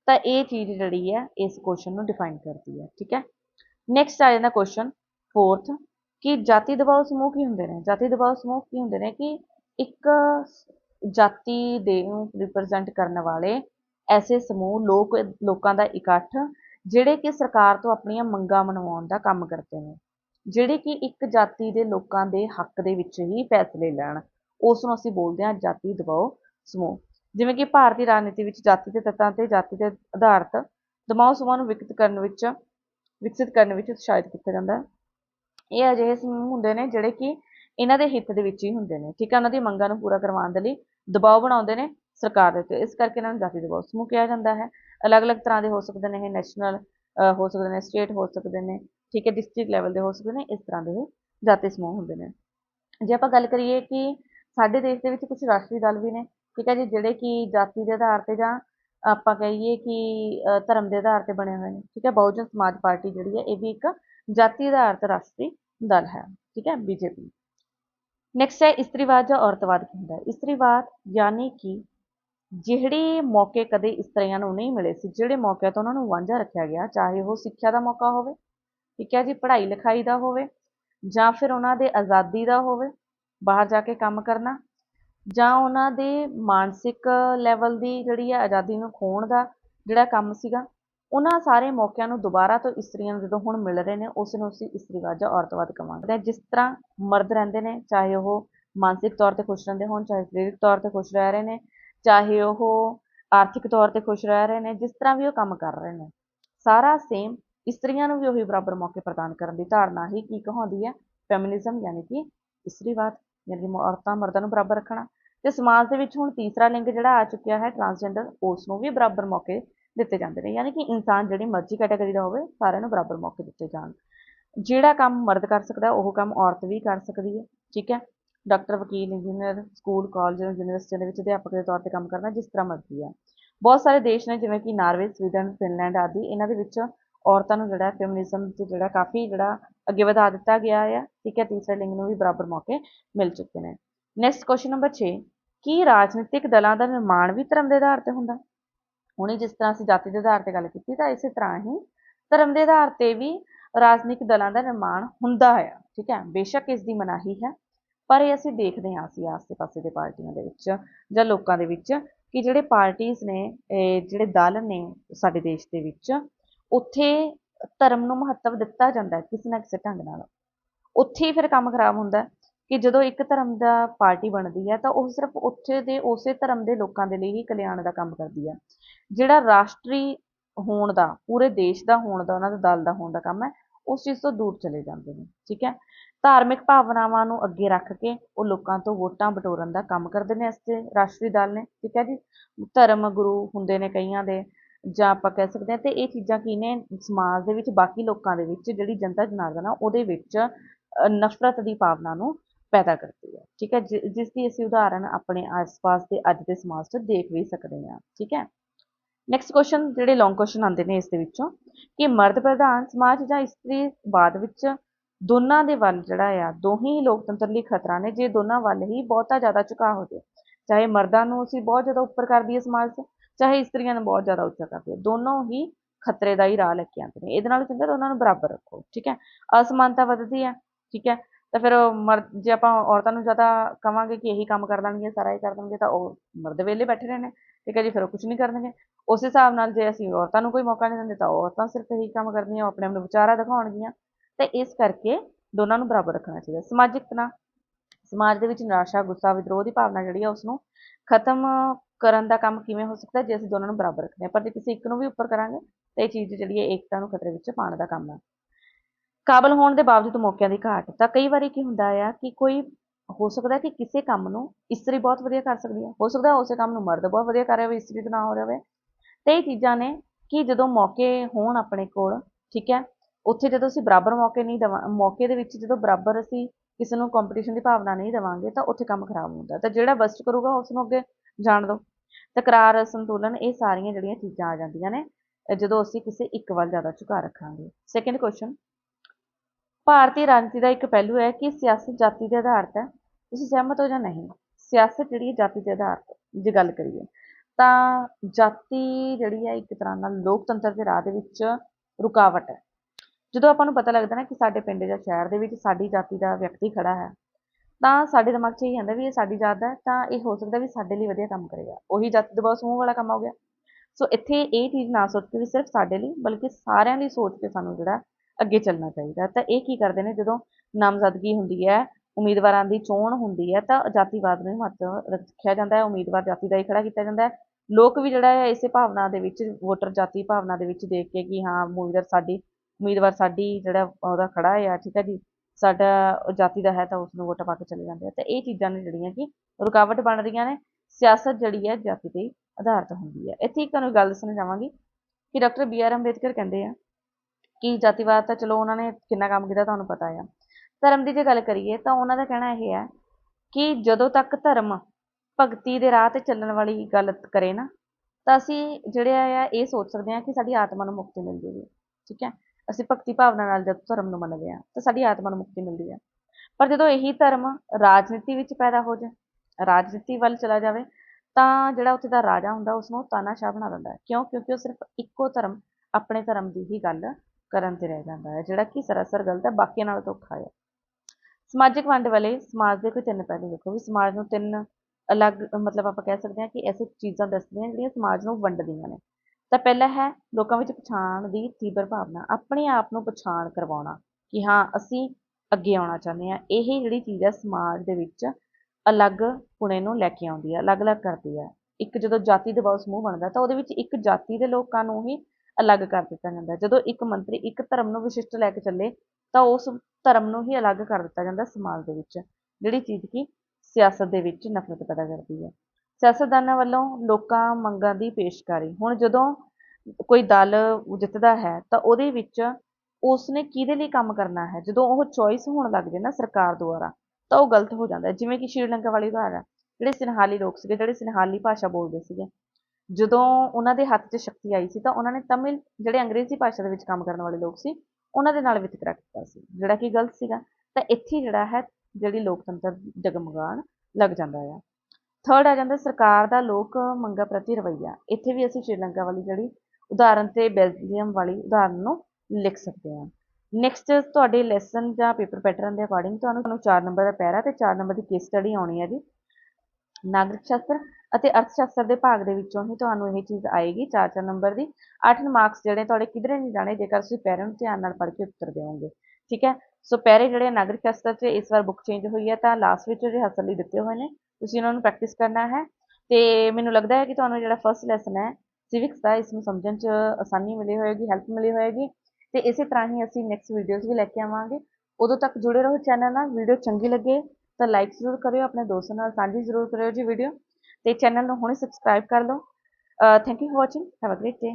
[SPEAKER 1] ਤਾਂ ਇਹ ਚੀਜ਼ ਜਿਹੜੀ ਹੈ, ਇਸ ਕੁਐਸਚਨ ਨੂੰ ਡਿਫਾਈਨ ਕਰਦੀ ਹੈ, ਠੀਕ ਹੈ? ਨੈਕਸਟ ਆ ਜਾਂਦਾ ਕੁਐਸਚਨ ਫੋਰਥ ਕਿ ਜਾਤੀ ਦਬਾਅ ਸਮੂਹ ਕੀ ਹੁੰਦੇ ਨੇ? ਜਾਤੀ ਦਬਾਅ ਸਮੂਹ ਕੀ ਹੁੰਦੇ ਨੇ ਕਿ ਇੱਕ ਜਾਤੀ ਦੇ ਨੂੰ ਰਿਪਰੈਜ਼ੈਂਟ ਕਰਨ ਵਾਲੇ ਐਸੇ ਸਮੂਹ, ਲੋਕ, ਲੋਕਾਂ ਦਾ ਇਕੱਠ, ਜਿਹੜੇ ਕਿ ਸਰਕਾਰ ਤੋਂ ਆਪਣੀਆਂ ਮੰਗਾਂ ਮਨਵਾਉਣ ਦਾ ਕੰਮ ਕਰਦੇ ਨੇ। ਜਿਹੜੇ ਕਿ ਇੱਕ ਜਾਤੀ ਦੇ ਲੋਕਾਂ ਦੇ ਹੱਕ ਦੇ ਵਿੱਚ ਹੀ ਫੈਸਲੇ ਲੈਣ, ਉਸ ਨੂੰ ਅਸੀਂ ਬੋਲਦੇ ਹਾਂ ਜਾਤੀ ਦਬਾਅ ਸਮੂਹ। ਜਿਵੇਂ ਕਿ ਭਾਰਤੀ ਰਾਜਨੀਤੀ ਵਿੱਚ ਜਾਤੀ ਦੇ ਤੱਤਾਂ ਤੇ ਜਾਤੀ ਦੇ ਆਧਾਰਿਤ ਦਬਾਅ ਸਮੂਹਾਂ ਨੂੰ ਵਿਕਸਿਤ ਕਰਨ ਵਿੱਚ, ਵਿਕਸਿਤ ਕਰਨ ਵਿੱਚ ਉਤਸ਼ਾਹਿਤ ਕੀਤਾ ਜਾਂਦਾ ਹੈ। ਇਹ ਅਜਿਹੇ ਸਮੂਹ ਹੁੰਦੇ ਨੇ ਜਿਹੜੇ ਕਿ ਇਹਨਾਂ ਦੇ ਹਿੱਤ ਦੇ ਵਿੱਚ ਹੀ ਹੁੰਦੇ ਨੇ, ਠੀਕ ਹੈ ਉਹਨਾਂ ਦੀ ਮੰਗਾਂ ਨੂੰ ਪੂਰਾ ਕਰਵਾਉਣ ਦੇ ਲਈ ਦਬਾਅ ਬਣਾਉਂਦੇ ਨੇ ਸਰਕਾਰ ਦੇ ਉੱਤੇ। ਇਸ ਕਰਕੇ ਇਹਨਾਂ ਨੂੰ ਜਾਤੀ ਦਬਾਅ ਸਮੂਹ ਕਿਹਾ ਜਾਂਦਾ ਹੈ। ਅਲੱਗ-ਅਲੱਗ ਤਰ੍ਹਾਂ ਦੇ ਹੋ ਸਕਦੇ ਨੇ, ਇਹ ਨੈਸ਼ਨਲ ਹੋ ਸਕਦੇ ਨੇ ਸਟੇਟ ਹੋ ਸਕਦੇ ਨੇ, ਠੀਕ ਹੈ? ਡਿਸਟ੍ਰਿਕਟ ਲੈਵਲ ਦੇ ਹੋ ਸਕਦੇ ਨੇ, ਇਸ ਤਰ੍ਹਾਂ ਦੇ ਇਹ ਜਾਤੀ ਸਮੂਹ ਹੁੰਦੇ ਨੇ। ਜੇ ਆਪਾਂ ਗੱਲ ਕਰੀਏ ਕਿ ਸਾਡੇ ਦੇਸ਼ ਦੇ ਵਿੱਚ ਕੁਝ ਰਾਸ਼ਟਰੀ ਦਲ ਵੀ ਨੇ, ਠੀਕ ਹੈ ਜੀ? ਜਿਹੜੇ ਕਿ ਜਾਤੀ ਦੇ ਆਧਾਰ ਤੇ ਜਾਂ ਆਪਾਂ ਕਹੀਏ ਕਿ ਧਰਮ ਦੇ ਆਧਾਰ ਤੇ ਬਣੇ ਹੋਏ ਨੇ, ਠੀਕ ਹੈ? ਬਹੁਜਨ ਸਮਾਜ ਪਾਰਟੀ ਜਿਹੜੀ ਹੈ, ਇਹ ਵੀ ਇੱਕ ਜਾਤੀ ਆਧਾਰਿਤ ਰਾਸ਼ਟਰੀ ਦਲ ਹੈ, ਠੀਕ ਹੈ, ਬੀਜੇਪੀ। ਨੈਕਸਟ ਹੈ ਇਸਤਰੀਵਾਦ ਜਾਂ ਔਰਤਵਾਦ ਕੀ ਹੁੰਦਾ ਹੈ। ਇਸਤਰੀਵਾਦ ਯਾਨੀ ਕਿ ਜਿਹੜੇ ਮੌਕੇ ਕਦੇ ਇਸਤਰੀਆਂ ਨੂੰ ਨਹੀਂ ਮਿਲੇ ਸੀ, ਜਿਹੜੇ ਮੌਕਿਆਂ ਤੋਂ ਉਹਨਾਂ ਨੂੰ ਵਾਂਝਾ ਰੱਖਿਆ ਗਿਆ, ਚਾਹੇ ਉਹ ਸਿੱਖਿਆ ਦਾ ਮੌਕਾ ਹੋਵੇ, ਠੀਕ ਹੈ ਜੀ, ਪੜ੍ਹਾਈ ਲਿਖਾਈ ਦਾ ਹੋਵੇ, ਜਾਂ ਫਿਰ ਉਹਨਾਂ ਦੇ ਆਜ਼ਾਦੀ ਦਾ ਹੋਵੇ, ਬਾਹਰ ਜਾ ਕੇ ਕੰਮ ਕਰਨਾ, ਜਾਂ ਉਹਨਾਂ ਦੇ ਮਾਨਸਿਕ ਲੈਵਲ ਦੀ ਜਿਹੜੀ ਹੈ ਆਜ਼ਾਦੀ ਨੂੰ ਖੋਣ ਦਾ ਜਿਹੜਾ ਕੰਮ ਸੀਗਾ ਉਹਨਾਂ ਸਾਰੇ ਮੌਕਿਆਂ ਨੂੰ ਦੁਬਾਰਾ ਤੋਂ ਇਸਤਰੀਆਂ ਨੂੰ ਜਦੋਂ ਹੁਣ ਮਿਲ ਰਹੇ ਨੇ, ਉਸ ਨੂੰ ਅਸੀਂ ਇਸਤਰੀਵਾਦ ਜਾਂ ਔਰਤਵਾਦ ਕਵਾਂਗੇ। ਜਿਸ ਤਰ੍ਹਾਂ ਮਰਦ ਰਹਿੰਦੇ ਨੇ, ਚਾਹੇ ਉਹ ਮਾਨਸਿਕ ਤੌਰ ਤੇ ਖੁਸ਼ ਰਹਿੰਦੇ ਹੋਣ, ਚਾਹੇ ਸਰੀਰਕ ਤੌਰ ਤੇ ਖੁਸ਼ ਰਹਿ ਰਹੇ ਨੇ, ਚਾਹੇ ਉਹ ਆਰਥਿਕ ਤੌਰ ਤੇ ਖੁਸ਼ ਰਹਿ ਰਹੇ ਨੇ, ਜਿਸ ਤਰ੍ਹਾਂ ਵੀ ਉਹ ਕੰਮ ਕਰ ਰਹੇ ਨੇ, ਸਾਰਾ ਸੇਮ ਇਸਤਰੀਆਂ ਨੂੰ ਵੀ ਉਹੀ ਬਰਾਬਰ ਮੌਕੇ ਪ੍ਰਦਾਨ ਕਰਨ ਦੀ ਧਾਰਨਾ ਹੀ ਕੀ ਕਹਾਉਂਦੀ ਹੈ? ਫੈਮਿਨਿਜ਼ਮ ਯਾਨੀ ਕਿ ਇਸਤਰੀਵਾਦ, ਯਾਨੀ ਕਿ ਔਰਤਾਂ ਮਰਦਾਂ ਨੂੰ ਬਰਾਬਰ ਰੱਖਣਾ। ਤੇ ਸਮਾਜ ਦੇ ਵਿੱਚ ਹੁਣ ਤੀਸਰਾ ਲਿੰਗ ਜਿਹੜਾ ਆ ਚੁੱਕਿਆ ਹੈ ਟਰਾਂਸਜੈਂਡਰ ਉਸ ਨੂੰ ਵੀ ਬਰਾਬਰ ਮੌਕੇ ਦਿੱਤੇ ਜਾਂਦੇ ਨੇ। ਯਾਨੀ ਕਿ ਇਨਸਾਨ ਜਿਹੜੀ ਮਰਜ਼ੀ ਕੈਟਾਗਰੀ ਦਾ ਹੋਵੇ, ਸਾਰਿਆਂ ਨੂੰ ਬਰਾਬਰ ਮੌਕੇ ਦਿੱਤੇ ਜਾਣ। ਜਿਹੜਾ ਕੰਮ ਮਰਦ ਕਰ ਸਕਦਾ, ਉਹ ਕੰਮ ਔਰਤ ਵੀ ਕਰ ਸਕਦੀ ਹੈ, ਠੀਕ ਹੈ? ਡਾਕਟਰ ਵਕੀਲ ਇੰਜੀਨੀਅਰ ਸਕੂਲ ਕਾਲਜ ਯੂਨੀਵਰਸਿਟੀਆਂ ਦੇ ਵਿੱਚ ਅਧਿਆਪਕ ਦੇ ਤੌਰ ਤੇ ਕੰਮ ਕਰਨਾ ਜਿਸ ਤਰ੍ਹਾਂ ਮਰਜ਼ੀ ਆ ਬਹੁਤ ਸਾਰੇ ਦੇਸ਼ ਨੇ ਜਿਵੇਂ ਕਿ ਨਾਰਵੇ, ਸਵੀਡਨ, ਫਿਨਲੈਂਡ ਆਦਿ, ਇਹਨਾਂ ਦੇ ਵਿੱਚ ਔਰਤਾਂ ਨੂੰ ਜਿਹੜਾ ਫੈਮਿਨਿਜ਼ਮ ਤੇ ਜਿਹੜਾ ਕਾਫੀ ਜਿਹੜਾ ਅੱਗੇ ਵਧਾ ਦਿੱਤਾ ਗਿਆ ਆ, ਠੀਕ ਹੈ? ਤੀਸਰੇ ਲਿੰਗ ਨੂੰ ਵੀ ਬਰਾਬਰ ਮੌਕੇ ਮਿਲ ਚੁੱਕੇ ਨੇ। ਨੈਕਸਟ ਕੁਐਸਚਨ ਨੰਬਰ 6 ਕੀ ਰਾਜਨੀਤਿਕ ਦਲਾਂ ਦਾ ਨਿਰਮਾਣ ਵੀ ਧਰਮ ਦੇ ਆਧਾਰ ਤੇ ਹੁੰਦਾ? ਹੁਣੇ ਜਿਸ ਤਰ੍ਹਾਂ ਅਸੀਂ ਜਾਤੀ ਦੇ ਆਧਾਰ ਤੇ ਗੱਲ ਕੀਤੀ ਤਾਂ ਇਸੇ ਤਰ੍ਹਾਂ ਹੀ ਧਰਮ ਦੇ ਆਧਾਰ ਤੇ ਵੀ ਰਾਜਨੀਤਿਕ ਦਲਾਂ ਦਾ ਨਿਰਮਾਣ ਹੁੰਦਾ ਹੈ, ਠੀਕ ਹੈ, ਬੇਸ਼ੱਕ ਇਸ ਦੀ ਮਨਾਹੀ ਹੈ, ਪਰ ਇਹ ਅਸੀਂ ਦੇਖਦੇ ਹਾਂ ਅਸੀਂ ਆਸ-ਪਾਸੇ ਦੇ ਪਾਰਟੀਆਂ ਦੇ ਵਿੱਚ ਜਾਂ ਲੋਕਾਂ ਦੇ ਵਿੱਚ ਕਿ ਜਿਹੜੇ ਪਾਰਟੀਆਂ ਨੇ ਜਿਹੜੇ ਦਲ ਨੇ ਸਾਡੇ ਦੇਸ਼ ਦੇ ਵਿੱਚ, ਉੱਥੇ ਧਰਮ ਨੂੰ ਮਹੱਤਵ ਦਿੱਤਾ ਜਾਂਦਾ ਕਿਸੇ ਨਾ ਕਿਸੇ ਢੰਗ ਨਾਲ। ਉੱਥੇ ਹੀ ਫਿਰ ਕੰਮ ਖਰਾਬ ਹੁੰਦਾ ਕਿ ਜਦੋਂ ਇੱਕ ਧਰਮ ਦਾ ਪਾਰਟੀ ਬਣਦੀ ਹੈ, ਤਾਂ ਉਹ ਸਿਰਫ ਉੱਥੇ ਦੇ, ਉਸੇ ਧਰਮ ਦੇ ਲੋਕਾਂ ਦੇ ਲਈ ਹੀ ਕਲਿਆਣ ਦਾ ਕੰਮ ਕਰਦੀ ਹੈ। ਜਿਹੜਾ ਰਾਸ਼ਟਰੀ ਹੋਣ ਦਾ, ਪੂਰੇ ਦੇਸ਼ ਦਾ ਹੋਣ ਦਾ, ਉਹਨਾਂ ਦਾ ਦਲ ਦਾ ਹੋਣ ਦਾ ਕੰਮ ਹੈ, ਉਸ ਚੀਜ਼ ਤੋਂ ਦੂਰ ਚਲੇ ਜਾਂਦੇ ਨੇ, ਠੀਕ ਹੈ? ਧਾਰਮਿਕ ਭਾਵਨਾਵਾਂ ਨੂੰ ਅੱਗੇ ਰੱਖ ਕੇ ਉਹ ਲੋਕਾਂ ਤੋਂ ਵੋਟਾਂ ਬਟੋਰਨ ਦਾ ਕੰਮ ਕਰਦੇ ਨੇ, ਇਸ ਤੇ ਰਾਸ਼ਟਰੀ ਦਲ ਨੇ, ਠੀਕ ਹੈ ਜੀ? ਧਰਮ ਗੁਰੂ ਹੁੰਦੇ ਨੇ ਕਈਆਂ ਦੇ, ਜਾਂ ਆਪਾਂ ਕਹਿ ਸਕਦੇ ਹਾਂ, ਤੇ ਇਹ ਚੀਜ਼ਾਂ ਕੀ ਨੇ, ਸਮਾਜ ਦੇ ਵਿੱਚ, ਬਾਕੀ ਲੋਕਾਂ ਦੇ ਵਿੱਚ, ਜਿਹੜੀ ਜਨਤਾ ਜਨਾਰਦਨ ਆ, ਉਹਦੇ ਵਿੱਚ ਨਫ਼ਰਤ ਦੀ ਭਾਵਨਾ ਨੂੰ ਪੈਦਾ ਕਰਦੀ ਹੈ ਠੀਕ ਹੈ? ਜਿ- ਜਿਸ ਦੀ ਅਸੀਂ ਉਦਾਹਰਨ ਆਪਣੇ ਆਸ-ਪਾਸ ਦੇ ਅੱਜ ਦੇ ਸਮਾਜ 'ਚ ਦੇਖ ਵੀ ਸਕਦੇ ਹਾਂ, ਠੀਕ ਹੈ? ਨੈਕਸਟ ਕੁਐਸਚਨ ਜਿਹੜੇ ਲੌਂਗ ਕੁਐਸਚਨ ਆਉਂਦੇ ਨੇ ਇਸ ਦੇ ਵਿੱਚੋਂ, ਕਿ ਮਰਦ ਪ੍ਰਧਾਨ ਸਮਾਜ ਜਾਂ ਇਸਤਰੀ ਇਸਤਰੀਵਾਦ ਵਿੱਚ ਦੋਨਾਂ ਦੇ ਵੱਲ ਜਿਹੜਾ ਆ, ਦੋਹੀ ਲੋਕਤੰਤਰ ਲਈ ਖਤਰਾ ਨੇ, ਜੇ ਦੋਨਾਂ ਵੱਲ ਹੀ ਬਹੁਤਾ ਜ਼ਿਆਦਾ ਝੁਕਾਅ ਹੋ ਜਾਵੇ ਚਾਹੇ ਮਰਦਾਂ ਨੂੰ ਅਸੀਂ ਬਹੁਤ ਜ਼ਿਆਦਾ ਉੱਪਰ ਕਰ ਦਈਏ ਸਮਾਜ 'ਚ ਚਾਹੇ ਇਸਤਰੀਆਂ ਨੂੰ ਬਹੁਤ ਜ਼ਿਆਦਾ ਉੱਚਾ ਕਰ ਦਈਏ, ਦੋਨੋਂ ਹੀ ਖਤਰੇ ਦਾ ਹੀ ਰਾਹ ਲੈ ਕੇ ਆਉਂਦੇ ਨੇ, ਇਹਦੇ ਨਾਲ ਚੰਗਾ ਤਾਂ ਉਹਨਾਂ ਨੂੰ ਬਰਾਬਰ ਰੱਖੋ, ਠੀਕ ਹੈ? ਅਸਮਾਨਤਾ ਵੱਧਦੀ ਹੈ, ਠੀਕ ਹੈ? ਤਾਂ ਫਿਰ ਉਹ ਮਰਦ ਜੇ ਆਪਾਂ ਔਰਤਾਂ ਨੂੰ ਜ਼ਿਆਦਾ ਕਵਾਂਗੇ ਕਿ ਇਹੀ ਕੰਮ ਕਰ ਦੇਣਗੇ ਸਾਰਾ ਹੀ ਕਰ ਦੇਣਗੇ, ਤਾਂ ਉਹ ਮਰਦ ਵੇਲੇ ਬੈਠੇ ਰਹੇ ਨੇ। ਠੀਕ ਹੈ ਜੀ, ਫਿਰ ਉਹ ਕੁਝ ਨਹੀਂ ਕਰਨਗੇ। ਉਸ ਹਿਸਾਬ ਨਾਲ ਜੇ ਅਸੀਂ ਔਰਤਾਂ ਨੂੰ ਕੋਈ ਮੌਕਾ ਨਹੀਂ ਦਿੰਦੇ, ਤਾਂ ਔਰਤਾਂ ਸਿਰਫ ਇਹੀ ਕੰਮ ਕਰਦੀਆਂ, ਉਹ ਆਪਣੇ ਆਪ ਨੂੰ ਵਿਚਾਰਾ ਦਿਖਾਉਣਗੀਆਂ। ਤੇ ਇਸ ਕਰਕੇ ਦੋਨਾਂ ਨੂੰ ਬਰਾਬਰ ਰੱਖਣਾ ਚਾਹੀਦਾ। ਸਮਾਜਿਕ ਤਣਾਅ ਸਮਾਜ ਦੇ ਵਿੱਚ ਨਿਰਾਸ਼ਾ, ਗੁੱਸਾ, ਵਿਦਰੋਹ ਦੀ ਭਾਵਨਾ ਜਿਹੜੀ ਆ ਉਸ ਨੂੰ ਖਤਮ ਕਰਨ ਦਾ ਕੰਮ ਕਿਵੇਂ ਹੋ ਸਕਦਾ, ਜੇ ਅਸੀਂ ਦੋਨਾਂ ਨੂੰ ਬਰਾਬਰ ਰੱਖਦੇ ਹਾਂ। ਪਰ ਜੇ ਕਿਸੇ ਇੱਕ ਨੂੰ ਵੀ ਉੱਪਰ ਕਰਾਂਗੇ, ਤਾਂ ਇਹ ਚੀਜ਼ ਜਿਹੜੀ ਹੈ ਏਕਤਾ ਨੂੰ ਖਤਰੇ ਵਿੱਚ ਪਾਉਣ ਦਾ ਕੰਮ ਹੈ ਕਾਬਲ ਹੋਣ ਦੇ ਬਾਵਜੂਦ ਮੌਕਿਆਂ ਦੀ ਘਾਟ। ਤਾਂ ਕਈ ਵਾਰੀ ਕੀ ਹੁੰਦਾ ਆ ਕਿ ਕੋਈ, ਹੋ ਸਕਦਾ ਕਿ ਕਿਸੇ ਕੰਮ ਨੂੰ ਇਸਤਰੀ ਬਹੁਤ ਵਧੀਆ ਕਰ ਸਕਦੀ ਹੈ ਹੋ ਸਕਦਾ ਉਸੇ ਕੰਮ ਨੂੰ ਮਰਦ ਬਹੁਤ ਵਧੀਆ ਕਰ ਰਿਹਾ ਹੋਵੇ, ਇਸਤਰੀ ਤੋਂ ਨਾ ਹੋ ਰਿਹਾ ਹੋਵੇ ਤੇ ਇਹ ਚੀਜ਼ਾਂ ਨੇ ਕਿ ਜਦੋਂ ਮੌਕੇ ਹੋਣ ਆਪਣੇ ਕੋਲ, ਠੀਕ ਹੈ, ਉੱਥੇ ਜਦੋਂ ਅਸੀਂ ਬਰਾਬਰ ਮੌਕੇ ਨਹੀਂ ਦੇਵਾਂ, ਮੌਕੇ ਦੇ ਵਿੱਚ ਜਦੋਂ ਬਰਾਬਰ ਅਸੀਂ ਕਿਸੇ ਨੂੰ ਕੰਪੀਟੀਸ਼ਨ ਦੀ ਭਾਵਨਾ ਨਹੀਂ ਦੇਵਾਂਗੇ, ਤਾਂ ਉੱਥੇ ਕੰਮ ਖਰਾਬ ਹੁੰਦਾ। ਤਾਂ ਜਿਹੜਾ ਬਸਟ ਕਰੂਗਾ ਉਸ ਨੂੰ ਅੱਗੇ ਜਾਣ ਦਿਓ। ਤਕਰਾਰ, ਸੰਤੁਲਨ ਇਹ ਸਾਰੀਆਂ ਜਿਹੜੀਆਂ ਚੀਜ਼ਾਂ ਆ ਜਾਂਦੀਆਂ ਨੇ, ਜਦੋਂ ਅਸੀਂ ਕਿਸੇ ਇੱਕ ਵੱਲ ਜ਼ਿਆਦਾ ਝੁਕਾ ਰੱਖਾਂਗੇ। ਸੈਕੰਡ ਕੁਐਸਚਨ ਭਾਰਤੀ ਰਾਜਨੀਤੀ ਦਾ ਇੱਕ ਪਹਿਲੂ ਹੈ ਕਿ ਸਿਆਸਤ ਜਾਤੀ ਦੇ ਆਧਾਰ ਹੈ। ਤੁਸੀਂ ਸਹਿਮਤ ਹੋ ਜਾਂ ਨਹੀਂ? ਸਿਆਸਤ ਜਿਹੜੀ ਹੈ ਜਾਤੀ ਦੇ ਆਧਾਰ ਜੇ ਗੱਲ ਕਰੀਏ, ਤਾਂ ਜਾਤੀ ਜਿਹੜੀ ਹੈ ਇੱਕ ਤਰ੍ਹਾਂ ਨਾਲ ਲੋਕਤੰਤਰ ਦੇ ਰਾਹ ਦੇ ਵਿੱਚ ਰੁਕਾਵਟ ਹੈ। ਜਦੋਂ ਆਪਾਂ ਨੂੰ ਪਤਾ ਲੱਗਦਾ ਨਾ ਕਿ ਸਾਡੇ ਪਿੰਡ ਜਾਂ ਸ਼ਹਿਰ ਦੇ ਵਿੱਚ ਸਾਡੀ ਜਾਤੀ ਦਾ ਵਿਅਕਤੀ ਖੜਾ ਹੈ, ਤਾਂ ਸਾਡੇ ਦਿਮਾਗ 'ਚ ਇਹ ਆਉਂਦਾ ਵੀ ਇਹ ਸਾਡੀ ਜਾਤ ਦਾ ਤਾਂ ਇਹ ਹੋ ਸਕਦਾ ਵੀ ਸਾਡੇ ਲਈ ਵਧੀਆ ਕੰਮ ਕਰੇਗਾ। ਉਹੀ ਜਾਤੀ ਦਬਾਅ ਸਮੂਹ ਵਾਲਾ ਕੰਮ ਹੋ ਗਿਆ। ਸੋ ਇੱਥੇ ਇਹ ਚੀਜ਼ ਨਾ ਸੋਚ ਕੇ ਵੀ ਸਿਰਫ ਸਾਡੇ ਲਈ, ਬਲਕਿ ਸਾਰਿਆਂ ਲਈ ਸੋਚ ਕੇ ਸਾਨੂੰ ਜਿਹੜਾ ਅੱਗੇ ਚੱਲਣਾ ਚਾਹੀਦਾ। ਤਾਂ ਇਹ ਕੀ ਕਰਦੇ ਨੇ? ਜਦੋਂ ਨਾਮਜ਼ਦਗੀ ਹੁੰਦੀ ਹੈ, ਉਮੀਦਵਾਰਾਂ ਦੀ ਚੋਣ ਹੁੰਦੀ ਹੈ, ਤਾਂ ਜਾਤੀਵਾਦ ਨੂੰ ਹੀ ਮਹੱਤਵ ਰੱਖਿਆ ਜਾਂਦਾ ਹੈ। ਉਮੀਦਵਾਰ ਜਾਤੀ ਦਾ ਹੀ ਖੜਾ ਕੀਤਾ ਜਾਂਦਾ ਹੈ। ਲੋਕ ਵੀ ਜਿਹੜਾ ਹੈ, ਇਸੇ ਭਾਵਨਾ ਦੇ ਵਿੱਚ, ਵੋਟਰ ਜਾਤੀ ਭਾਵਨਾ ਦੇ ਵਿੱਚ ਦੇਖ ਕੇ ਕਿ ਹਾਂ, ਉਮੀਦਵਾਰ ਸਾਡੀ ਉਮੀਦਵਾਰ ਸਾਡੀ ਜਿਹੜਾ ਉਹਦਾ ਖੜਾ ਹੈ, ਠੀਕ ਹੈ ਜੀ। ਸਾਡਾ ਜਾਤੀ ਦਾ ਹੈ, ਤਾਂ ਉਸ ਨੂੰ ਵੋਟਾਂ ਪਾ ਕੇ ਚਲੇ ਜਾਂਦੇ ਆ। ਤਾਂ ਇਹ ਚੀਜ਼ਾਂ ਨੇ ਜਿਹੜੀਆਂ ਕਿ ਰੁਕਾਵਟ ਬਣ ਰਹੀਆਂ ਨੇ। ਸਿਆਸਤ ਜਿਹੜੀ ਹੈ, ਜਾਤੀ ਤੇ ਆਧਾਰਿਤ ਹੁੰਦੀ ਹੈ। ਇੱਥੇ ਇੱਕ ਤੁਹਾਨੂੰ ਗੱਲ ਦੱਸਣਾ ਚਾਹਾਂਗੀ ਕਿ ਡਾਕਟਰ ਬੀ ਆਰ ਅੰਬੇਦਕਰ ਕਹਿੰਦੇ ਆ ਕਿ ਜਾਤੀਵਾਦ ਤਾਂ ਚਲੋ ਉਹਨਾਂ ਨੇ ਕਿੰਨਾ ਕੰਮ ਕੀਤਾ ਤੁਹਾਨੂੰ ਪਤਾ ਆ। ਧਰਮ ਦੀ ਜੇ ਗੱਲ ਕਰੀਏ ਤਾਂ ਉਹਨਾਂ ਦਾ ਕਹਿਣਾ ਇਹ ਹੈ ਕਿ ਜਦੋਂ ਤੱਕ ਧਰਮ ਭਗਤੀ ਦੇ ਰਾਹ ਤੇ ਚੱਲਣ ਵਾਲੀ ਗੱਲ ਕਰੇ ਨਾ, ਤਾਂ ਅਸੀਂ ਜਿਹੜੇ ਆ ਇਹ ਸੋਚ ਸਕਦੇ ਹਾਂ ਕਿ ਸਾਡੀ ਆਤਮਾ ਨੂੰ ਮੁਕਤੀ ਮਿਲ ਜੂਗੀ ਠੀਕ ਹੈ? ਅਸੀਂ ਭਗਤੀ ਭਾਵਨਾ ਨਾਲ ਜਦ ਧਰਮ ਨੂੰ ਮੰਨਦੇ ਹਾਂ ਤਾਂ ਸਾਡੀ ਆਤਮਾ ਨੂੰ ਮੁਕਤੀ ਮਿਲਦੀ ਹੈ। ਪਰ ਜਦੋਂ ਇਹੀ ਧਰਮ ਰਾਜਨੀਤੀ ਵਿੱਚ ਪੈਦਾ ਹੋ ਜਾਏ, ਰਾਜਨੀਤੀ ਵੱਲ ਚਲਾ ਜਾਵੇ, ਤਾਂ ਜਿਹੜਾ ਉੱਥੇ ਦਾ ਰਾਜਾ ਹੁੰਦਾ ਉਸ ਨੂੰ ਤਾਨਾਸ਼ਾਹ ਬਣਾ ਦਿੰਦਾ ਕਿਉਂ? ਕਿਉਂਕਿ ਉਹ ਸਿਰਫ ਇੱਕੋ ਧਰਮ, ਆਪਣੇ ਧਰਮ ਦੀ ਹੀ ਗੱਲ ਕਰਨ ਤੇ ਰਹਿ ਜਾਂਦਾ ਹੈ, ਜਿਹੜਾ ਕਿ ਸਰਾਸਰ ਗਲਤ ਹੈ, ਬਾਕੀਆਂ ਨਾਲ ਧੋਖਾ ਹੈ। ਸਮਾਜਿਕ ਵੰਡ ਵਾਲੇ, ਸਮਾਜ ਦੇ ਕੋਈ ਤਿੰਨ ਪਹਿਲੂ ਦੇਖੋ ਵੀ ਸਮਾਜ ਨੂੰ ਤਿੰਨ ਅਲੱਗ, ਮਤਲਬ ਆਪਾਂ ਕਹਿ ਸਕਦੇ ਹਾਂ ਕਿ ਐਸੀ ਚੀਜ਼ਾਂ ਦੱਸਦੀਆਂ ਜਿਹੜੀਆਂ ਸਮਾਜ ਨੂੰ ਵੰਡਦੀਆਂ ਨੇ। ਤਾਂ ਪਹਿਲਾ ਹੈ ਲੋਕਾਂ ਵਿੱਚ ਪਛਾਣ ਦੀ ਤੀਬਰ ਭਾਵਨਾ, ਆਪਣੇ ਆਪ ਨੂੰ ਪਛਾਣ ਕਰਵਾਉਣਾ ਕਿ ਹਾਂ, ਅਸੀਂ ਅੱਗੇ ਆਉਣਾ ਚਾਹੁੰਦੇ ਹਾਂ। ਇਹ ਜਿਹੜੀ ਚੀਜ਼ ਹੈ, ਸਮਾਜ ਦੇ ਵਿੱਚ ਅਲੱਗ ਪੁਣੇ ਨੂੰ ਲੈ ਕੇ ਆਉਂਦੀ ਹੈ, ਅਲੱਗ-ਅਲੱਗ ਕਰਦੀ ਹੈ। ਇੱਕ ਜਦੋਂ ਜਾਤੀ ਦਬਾਅ ਸਮੂਹ ਬਣਦਾ ਤਾਂ ਉਹਦੇ ਵਿੱਚ ਇੱਕ ਜਾਤੀ ਦੇ ਲੋਕਾਂ ਨੂੰ ਹੀ ਅਲੱਗ ਕਰ ਦਿੱਤਾ ਜਾਂਦਾ। ਜਦੋਂ ਇੱਕ ਮੰਤਰੀ ਇੱਕ ਧਰਮ ਨੂੰ ਵਿਸ਼ਿਸ਼ਟ ਲੈ ਕੇ ਚੱਲੇ, ਤਾਂ ਉਸ ਧਰਮ ਨੂੰ ਹੀ ਅਲੱਗ ਕਰ ਦਿੱਤਾ ਜਾਂਦਾ ਸਮਾਜ ਦੇ ਵਿੱਚ, ਜਿਹੜੀ ਚੀਜ਼ ਕਿ ਸਿਆਸਤ ਦੇ ਵਿੱਚ ਨਫ਼ਰਤ ਪੈਦਾ ਕਰਦੀ ਹੈ। ਸਿਆਸਤਦਾਨਾਂ ਵੱਲੋਂ ਲੋਕਾਂ ਮੰਗਾਂ ਦੀ ਪੇਸ਼ਕਾਰੀ, ਹੁਣ ਜਦੋਂ ਕੋਈ ਦਲ ਜਿੱਤਦਾ ਹੈ, ਤਾਂ ਉਹਦੇ ਵਿੱਚ ਉਸਨੇ ਕਿਹਦੇ ਲਈ ਕੰਮ ਕਰਨਾ ਹੈ? ਜਦੋਂ ਉਹ ਚੋਇਸ ਹੋਣ ਲੱਗ ਜੇ ਨਾ ਸਰਕਾਰ ਦੁਆਰਾ, ਤਾਂ ਉਹ ਗਲਤ ਹੋ ਜਾਂਦਾ ਜਿਵੇਂ ਕਿ ਸ਼੍ਰੀਲੰਕਾ ਵਾਲੀ ਉਦਾਹਰਨ ਜਿਹੜੇ ਸਿੰਹਾਲੀ ਲੋਕ ਸੀਗੇ, ਜਿਹੜੇ ਸਿੰਹਾਲੀ ਭਾਸ਼ਾ ਬੋਲਦੇ ਸੀਗੇ ਜਦੋਂ ਉਹਨਾਂ ਦੇ ਹੱਥ 'ਚ ਸ਼ਕਤੀ ਆਈ ਸੀ ਤਾਂ ਉਹਨਾਂ ਨੇ ਤਮਿਲ, ਜਿਹੜੇ ਅੰਗਰੇਜ਼ੀ ਭਾਸ਼ਾ ਦੇ ਵਿੱਚ ਕੰਮ ਕਰਨ ਵਾਲੇ ਲੋਕ ਸੀ, ਉਹਨਾਂ ਦੇ ਨਾਲ ਵਿਤਕਰਾ ਕੀਤਾ ਸੀ, ਜਿਹੜਾ ਕਿ ਗਲਤ ਸੀਗਾ। ਤਾਂ ਇੱਥੇ ਜਿਹੜਾ ਹੈ, ਜਿਹੜੀ ਲੋਕਤੰਤਰ ਜਗਮਗਾਣ ਲੱਗ ਜਾਂਦਾ ਆ। ਥਰਡ ਆ ਜਾਂਦਾ, ਸਰਕਾਰ ਦਾ ਲੋਕ ਮੰਗਾਂ ਪ੍ਰਤੀ ਰਵੱਈਆ। ਇੱਥੇ ਵੀ ਅਸੀਂ ਸ਼੍ਰੀਲੰਕਾ ਵਾਲੀ ਜਿਹੜੀ ਉਦਾਹਰਨ ਤੇ ਬੈਲਜੀਅਮ ਵਾਲੀ ਉਦਾਹਰਨ ਨੂੰ ਲਿਖ ਸਕਦੇ ਹਾਂ। ਨੈਕਸਟ ਤੁਹਾਡੇ ਲੈਸਨ ਜਾਂ ਪੇਪਰ ਪੈਟਰਨ ਦੇ ਅਕੋਰਡਿੰਗ ਤੁਹਾਨੂੰ ਤੁਹਾਨੂੰ 4 ਨੰਬਰ ਦਾ ਪੈਰਾ ਤੇ 4 ਨੰਬਰ ਦੀ ਕੇਸ ਸਟੱਡੀ ਆਉਣੀ ਹੈ ਜੀ। ਨਾਗਰਿਕ ਸ਼ਾਸਤਰ ਅਤੇ ਅਰਥ ਸ਼ਾਸਤਰ ਦੇ ਭਾਗ ਦੇ ਵਿੱਚੋਂ ਹੀ ਤੁਹਾਨੂੰ ਇਹ ਚੀਜ਼ ਆਏਗੀ 4-4 ਨੰਬਰ ਦੀ। 8 ਮਾਰਕਸ ਜਿਹੜੇ ਤੁਹਾਡੇ ਕਿਧਰੇ ਨਹੀਂ ਜਾਣੇ, ਜੇਕਰ ਤੁਸੀਂ ਪੈਰੇ ਨੂੰ ਧਿਆਨ ਨਾਲ ਪੜ੍ਹ ਕੇ ਉੱਤਰ ਦਿਓਗੇ। ਠੀਕ ਹੈ? ਸੋ ਪੈਰੇ ਜਿਹੜੇ ਨਾਗਰਿਕ ਸ਼ਾਸਤਰ 'ਚ ਇਸ ਵਾਰ ਬੁੱਕ ਚੇਂਜ ਹੋਈ ਹੈ, ਤਾਂ ਲਾਸਟ ਵਿੱਚ ਰਿਹਰਸਲ ਲਈ ਦਿੱਤੇ ਹੋਏ ਨੇ, ਤੁਸੀਂ ਉਹਨਾਂ ਨੂੰ ਪ੍ਰੈਕਟਿਸ ਕਰਨਾ ਹੈ। ਤੇ ਮੈਨੂੰ ਲੱਗਦਾ ਹੈ ਕਿ ਤੁਹਾਨੂੰ ਜਿਹੜਾ ਫਰਸਟ ਲੈਸਨ ਹੈ ਸਿਵਿਕਸ ਦਾ, ਇਸ ਨੂੰ ਸਮਝਣ 'ਚ ਆਸਾਨੀ ਮਿਲੀ ਹੋਏਗੀ ਹੈਲਪ ਮਿਲੀ ਹੋਏਗੀ। ਤੇ ਇਸੇ ਤਰ੍ਹਾਂ ਹੀ ਅਸੀਂ ਨੈਕਸਟ ਵੀਡੀਓਜ਼ ਵੀ ਲੈ ਕੇ ਆਵਾਂਗੇ। ਉਦੋਂ ਤੱਕ ਜੁੜੇ ਰਹੋ ਚੈਨਲ ਨਾਲ ਵੀਡੀਓ ਚੰਗੀ ਲੱਗੇ ਤਾਂ ਲਾਈਕ ਜ਼ਰੂਰ ਕਰਿਓ, ਆਪਣੇ ਦੋਸਤਾਂ ਨਾਲ ਸਾਂਝੀ ਜ਼ਰੂਰ ਕਰਿਓ ਜੀ ਵੀਡੀਓ ਤੇ ਚੈਨਲ ਨੂੰ ਹੁਣੇ ਸਬਸਕ੍ਰਾਈਬ ਕਰ ਲਓ। Thank you for watching have a great day